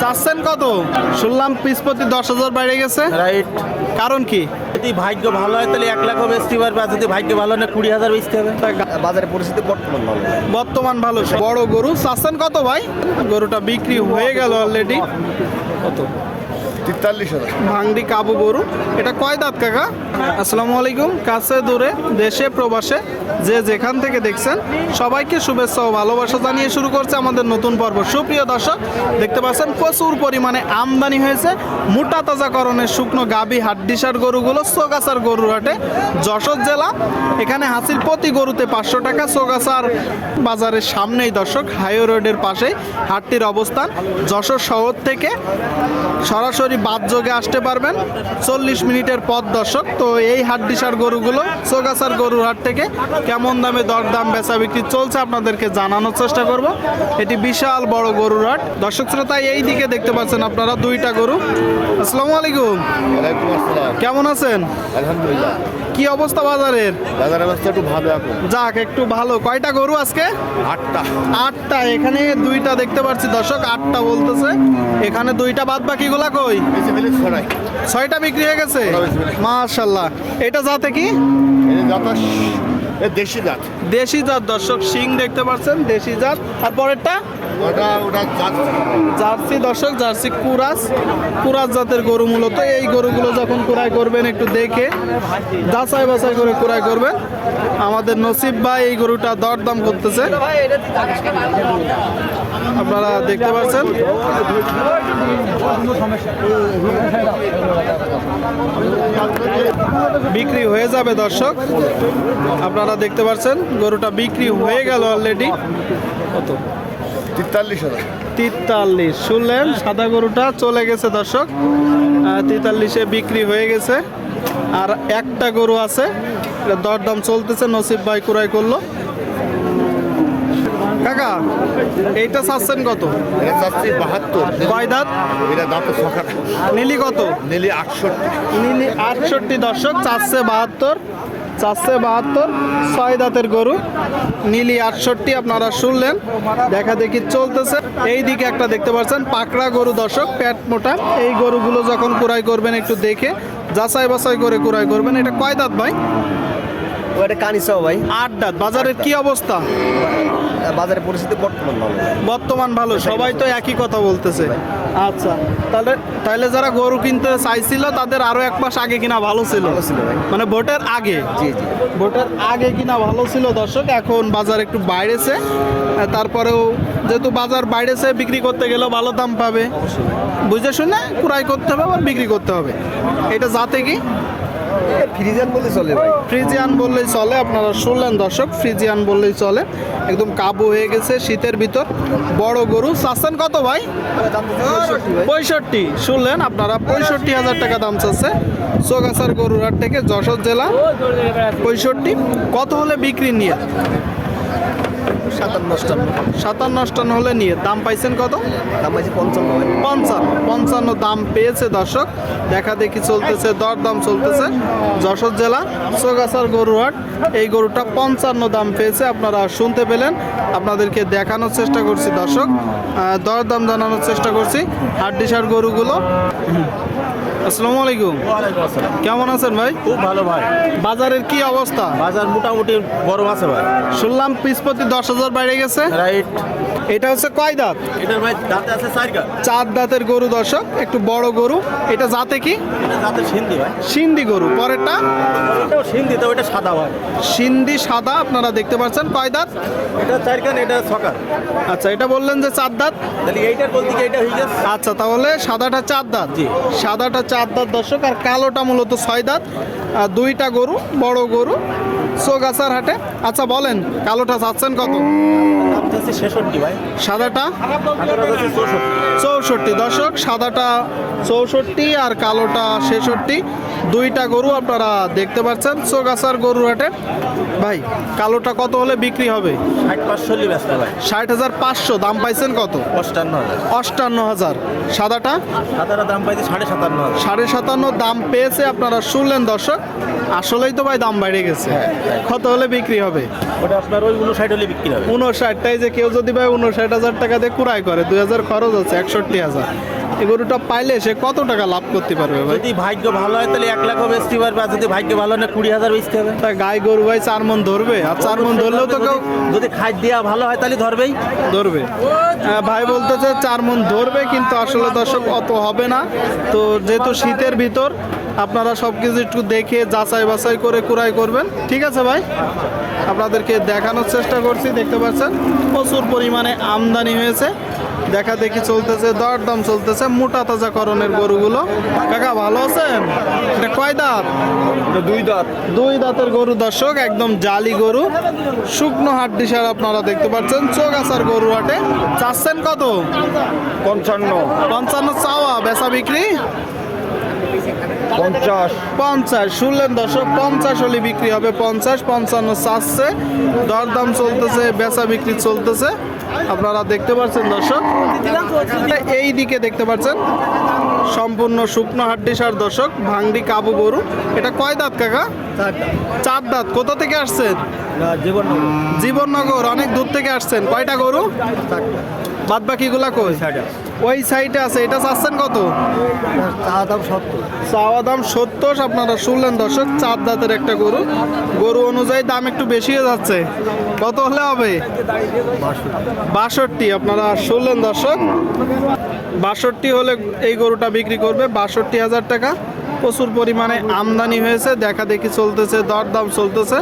চাচ্ছেন কত? শুনলাম পিস প্রতি দশ হাজার বাইরে গেছে। রাইট। কারণ কি? যদি ভাগ্য ভালো হয় তাহলে এক লাখও বেচতে পারবে আর যদি ভাগ্য ভালো না কুড়ি হাজার বেচতে হবে। বাজারের পরিস্থিতি বর্তমান ভালো। বর্তমান ভালো। বড় গরু চাচ্ছেন কত ভাই? গরুটা বিক্রি হয়ে গেল অলরেডি কত? তেতাল্লিশ হাজার। ভাংডি কাবু গরু। এটা কয় দাঁত কাকা? আসসালামু আলাইকুম। কাছে দূরে, দেশে, প্রবাসে, যে যেখান থেকে দেখছেন, সবাইকে শুভেচ্ছা ও ভালোবাসা জানিয়ে শুরু করছে আমাদের নতুন পর্ব। সুপ্রিয় দর্শক, দেখতে পাচ্ছেন প্রচুর পরিমাণে আমদানি হয়েছে। মোটা তাজাকরণের শুকনো গাবি, হাড্ডিসার গরুগুলো সোগাছার গরুর হাটে। যশোর জেলা, এখানে হাসির প্রতি গরুতে পাঁচশো টাকা সোগাছার বাজারের সামনেই দর্শক, হাইওয়ে রোডের পাশেই হাটটির অবস্থান। যশোর শহর থেকে সরাসরি বাদ যোগে আসতে পারবেন। চল্লিশ মিনিটের পথ দর্শক। তো এই হাড্ডিসার গরুগুলো চোগাসার গরুর হাট থেকে কেমন দামে দরদাম বেচা বিক্রি চলছে আপনাদেরকে জানানোর চেষ্টা করব। এটি বিশাল বড় গরুর হাট। দর্শক শ্রোতা এই দিকে দেখতে পাচ্ছেন আপনারা দুইটা গরু। আসসালামু আলাইকুম। ওয়ালাইকুম কেমন আছেন? আলহামদুলিল্লাহ। কি অবস্থা বাজারের? বাজার অবস্থা একটু ভালো এখন। যাক একটু ভালো। কয়টা গরু আজকে? আটটা। আটটা। এখানে দুইটা দেখতে পাচ্ছি দর্শক আটটা বলতেছে। এখানে দুইটা বাদ বাকি গুলা কই ছয়টা বিক্রি হয়ে গেছে? মাশাল্লাহ এটা যাতে কি? দেশি জাত। দেশি জাত দর্শক শিং দেখতে পাচ্ছেন দেশি জাত। আর পরেরটা? ওটা ওটা জার্সি। দর্শক জার্সি কুরাস। কুরাস জাতের গরু মূলত। এই গরুগুলো যখন কুড়াই করবেন একটু দেখে যাচাই বাছাই করে কুড়াই করবেন। আমাদের নসিব ভাই এই গরুটা দরদাম করতেছে। আপনারা দেখতে পাচ্ছেন? বিক্রি হয়ে যাবে দর্শক। আপনারা দেখতে পাচ্ছেন গরুটা বিক্রি হয়ে গেল অলরেডি কত তেতাল্লিশ হাজার। তেতাল্লিশ। শুনলেন সাদা গরুটা চলে গেছে দর্শক। তেতাল্লিশে বিক্রি হয়ে গেছে। আর একটা গরু আছে দরদাম চলতেছে নসিব ভাই ক্রয় করল। কাকা এইটা চাচ্ছেন কত? এটা চাচ্ছি বাহাত্তর। কয় দাঁত? এটা দাঁত সকাল নীলি কত? নিলি আটষট্টি। নীলি আটষট্টি দর্শক চারশে বাহাত্তর চারশে বাহাত্তর ছয় দাঁতের গরু নীলি আটষট্টি আপনারা শুনলেন দেখা দেখি চলতেছে। এই দিকে একটা দেখতে পাচ্ছেন পাকড়া গরু দর্শক প্যাট মোটা। এই গরুগুলো যখন কুড়াই করবেন একটু দেখে যাচাই বাছাই করে কুড়াই করবেন। এটা কয় দাঁত ভাই? ওটা কানিসাও ভাই। আট দাঁত। বাজারের কি অবস্থা? বাজারের পরিস্থিতি বর্তমান ভালো? বর্তমান ভালো সবাই তো একই কথা বলতেছে। আচ্ছা তাহলে তাহলে যারা গরু কিনতে চাইছিল তাদের আরও এক মাস আগে কিনা ভালো ছিল। মানে ভোটের আগে। জি জি। ভোটের আগে কিনা ভালো ছিল দর্শক এখন বাজার একটু বাইরেছে তারপরেও যেহেতু বাজার বাইরেছে বিক্রি করতে গেলেও ভালো দাম পাবে। বুঝে শুনে ক্রয় করতে হবে আবার বিক্রি করতে হবে। এটা যাতে কি? ফ্রিজেন বললেই চলে ফ্রিজিয়ান বললেই চলে, আপনারা শুনলেন দর্শক, ফ্রিজিয়ান বললেই চলে। একদম কাবু হয়ে গেছে শীতের ভিতর। বড় গরু, চাচ্ছেন কত ভাই? পঁয়ষট্টি, শুনলেন আপনারা, পঁয়ষট্টি হাজার টাকা দাম চাচ্ছে। চোগাছার গরুরহাট থেকে যশোর জেলা পঁয়ষট্টি। কত হলে বিক্রি নিয়ে? সাতান্ন অষ্টান্ন। হলে নিয়ে দাম পাইছেন কত? দাম আছে পঞ্চান্ন। পঞ্চান্ন। পঞ্চান্ন দাম পেয়েছে দর্শক। দেখা দেখি চলতেছে দর দাম চলতেছে। যশোর জেলা চোগাছার গরুহাট এই গরুটা পঞ্চান্ন দাম পেয়েছে। আপনারা শুনতে পেলেন আপনাদেরকে দেখানোর চেষ্টা করছি দর্শক। দর দাম জানানোর চেষ্টা করছি। হাড্ডিসার গরুগুলো। আসসালামু আলাইকুম। কেমন আছেন ভাই? খুব ভালো ভাই। বাজারের কি অবস্থা? বাজার মোটামুটি গরম আছে ভাই। শুনলাম পিস প্রতি দশ হাজার বাইরে গেছে। রাইট। এটা হচ্ছে কয় দাঁত? এটার ভাই দাঁতে আছে চার দাঁতের গরু দর্শক একটু বড় গরু। এটা জাতে কি? এটা দাঁতে সিন্ধি ভাই। সিন্ধি গরু। পরেরটা? সিন্ধি তো ওইটা সাদা ভাই। সিন্ধি সাদা আপনারা দেখতে পাচ্ছেন। কয় দাঁত? এটা চারকান এটা সকাল আচ্ছা এটা বললেন যে চার দাঁত? তাহলে এইটার বলতে কি এটা হয়ে গেছে? আচ্ছা তাহলে সাদাটা চার দাঁত। জি। সাদাটা চার দাঁত দর্শক, আর কালোটা মূলত ছয় দাঁত, আর দুইটা গরু, বড় গরু সোগাছার হাটে। আচ্ছা বলেন, কালোটা চাচ্ছেন কত? দাম ছেষট্টি ভাই। সাদাটা? চৌষট্টি। দর্শক সাদাটা চৌষট্টি আর কালোটা ছেষট্টি। দুইটা গরু আপনারা দেখতে পাচ্ছেন চোগাছার গরু হাটে। ভাই কালোটা কত হলে বিক্রি হবে? ষাট হাজার পাঁচশো। দাম পাইছেন কত? অষ্টান্ন হাজার। অষ্টান্ন হাজার। সাদাটা? সাদারা দাম পাইছে সাড়ে সাতান্ন সাড়ে সাতান্ন দাম পেয়েছে আপনারা শুনলেন দর্শক। আসলেই তো ভাই দাম বেড়ে গেছে। কত হলে বিক্রি হবে? ওটা আপনার ওই উনষাট হলে বিক্রি হবে। উনষাটটাই যে কেউ যদি ভাই উনষাট হাজার টাকা দিয়ে কুড়াই করে দুই হাজার খরচ আছে একষট্টি হাজার। এই গরুটা পাইলে সে কত টাকা লাভ করতে পারবে ভাই? যদি ভাগ্য ভালো হয় তাহলে এক লাখও বেচতে পারবে আর যদি ভাগ্য ভালো না কুড়ি হাজার বেচতে হবে। তা গাই গরু ভাই চার মন ধরবে আর চার মন ধরলেও তো কেউ যদি- যদি খাদ্য দেওয়া ভালো হয় তাহলে ধরবেই। ধরবে। আহ, ভাই বলতেছে চার মন ধরবে কিন্তু আসলে দর্শক অত হবে না। তো যেহেতু শীতের ভিতর আপনারা সব কিছু একটু দেখে যাচাই বাছাই করে কুড়াই করবেন। ঠিক আছে ভাই? আপনাদেরকে দেখানোর চেষ্টা করছি দেখতে পাচ্ছেন? প্রচুর পরিমাণে আমদানি হয়েছে। দেখা দেখি চলতেছে দরদাম চলতেছে মোটা তাজা করণের গরুগুলো। কাকা ভালো আছেন? এটা কয় দাঁত? দুই দাঁত। দুই দাঁতের গরু দর্শক একদম জালি গরু। শুকনো হাট দিশার আপনারা দেখতে পাচ্ছেন চোগাছার গরু হাটে। চাচ্ছেন কত? পঞ্চান্ন। পঞ্চান্ন চাওয়া বেচা বিক্রি? পঞ্চাশ। পঞ্চাশ শুনলেন দর্শক পঞ্চাশ হলে বিক্রি হবে পঞ্চাশ পঞ্চান্ন চাচ্ছে। দরদাম চলতেছে বেচা বিক্রি চলতেছে। আপনারা দেখতে পাচ্ছেন দর্শক এই দিকে দেখতে পাচ্ছেন সম্পূর্ণ শুকনো হাড্ডিসার দর্শক ভাংডি কাবু গরু। এটা কয় দাঁত কাকা? চার দাঁত। কোথা থেকে আসছেন? জীবন জীবননগর অনেক দূর থেকে আসছেন। কয়টা গরু? বাদ বাকিগুলা কই ওই সাইডে আছে এটা চাচ্ছেন কত? চা দাম সত্তর। চাওয়া দাম সত্তর আপনারা শুনলেন দর্শক চার দাঁতের একটা গরু। গরু অনুযায়ী দাম একটু বেশি হয়ে যাচ্ছে। কত হলে হবে? বাষট্টি আপনারা শুনলেন দর্শক। বাষট্টি হলে এই গরুটা বিক্রি করবে বাষট্টি হাজার টাকা। প্রচুর পরিমাণে আমদানি হয়েছে দেখা দেখি চলতেছে দরদাম চলতেছে।